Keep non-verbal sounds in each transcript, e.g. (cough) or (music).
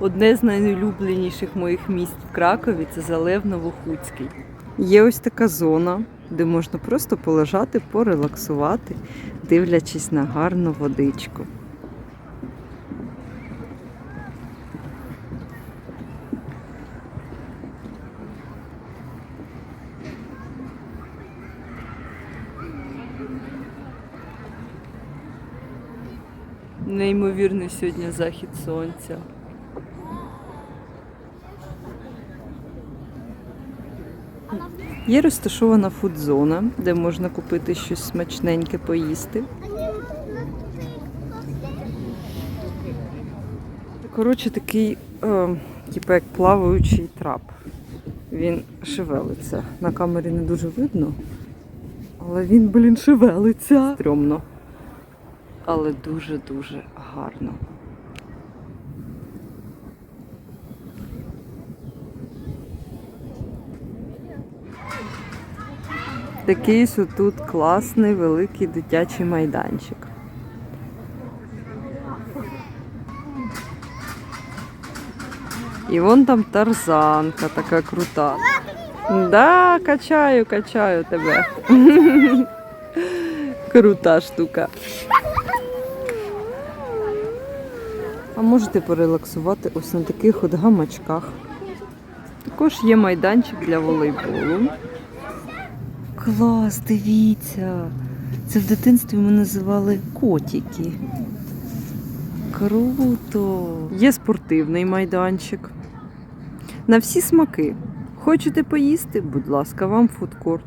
Одне з найулюбленіших моїх місць в Кракові це Залев Новохуцький. Є ось така зона, де можна просто полежати, порелаксувати, дивлячись на гарну водичку. Неймовірний сьогодні захід сонця. Є розташована фудзона, де можна купити щось смачненьке поїсти. Коротше, такий, е, типу як плаваючий трап. Він шевелиться. На камері не дуже видно, але він, блін, шевелиться. Стрьомно. Але дуже-дуже гарно. Такий ось тут класний великий дитячий майданчик. І вон там тарзанка така крута. Да, качаю, качаю тебе. (laughs) Крута штука. А можете порелаксувати ось на таких от гамачках. Також є майданчик для волейболу. Клас, дивіться. Це в дитинстві ми називали котики. Круто! Є спортивний майданчик. На всі смаки. Хочете поїсти? Будь ласка, вам фудкорт.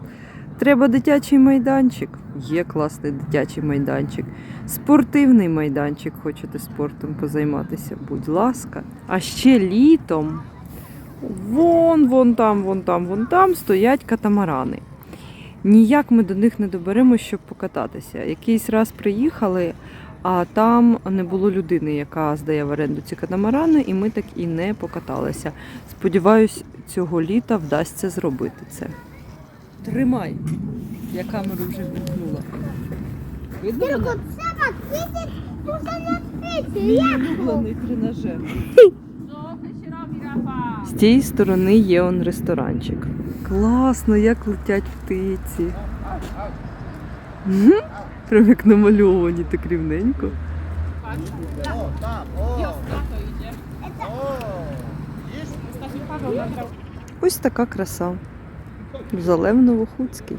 Треба дитячий майданчик? Є класний дитячий майданчик. Спортивний майданчик, хочете спортом позайматися? Будь ласка. А ще літом. Вон, вон там, вон там, вон там стоять катамарани. Ніяк ми до них не доберемося, щоб покататися. Якийсь раз приїхали, а там не було людини, яка здає в оренду ці катамарани, і ми так і не покаталися. Сподіваюсь, цього літа вдасться зробити це. Тримай. Я камеру вже вимкнула. Видно улюблений тренажер. (laughs) З тієї сторони є он ресторанчик. Класно, як летять птиці. Прям як намальовані так рівненько. Ось така краса. Залев Новохуцький.